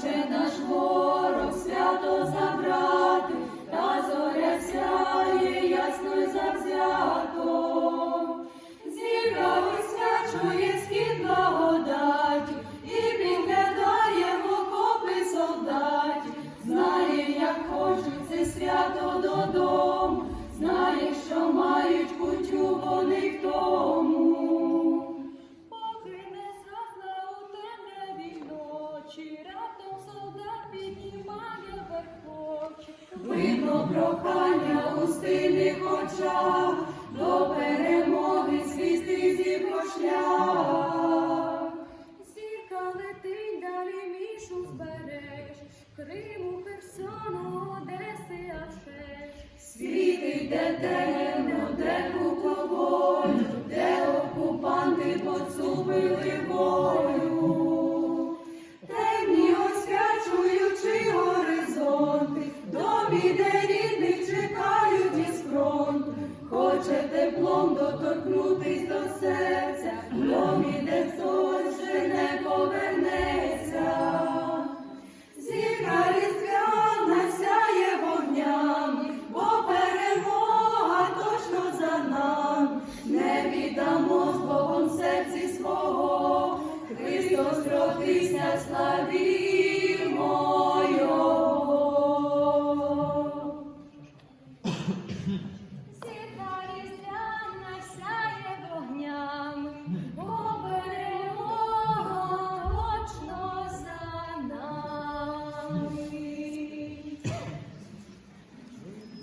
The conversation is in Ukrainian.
хоче наш ворог свято забрати, та зоря сяє ясно й завзято. Зірка висвячує схід благодаті, і підглядає в окопи солдатів, знає, як хочуть це свято додому, знає, видно прохання у стильних очах, до перемоги свій стизі шлях. Зірка летить далі мішу збереш, Криму, Херсону, Одеси, аж світить де хоче теплом доторкнутись до серця, дом іде хтось вже не повернеться, зірка різдвяна сяє вогням, бо перемога точно за нам, не віддамо з Богом серці свого, Христос родився славі.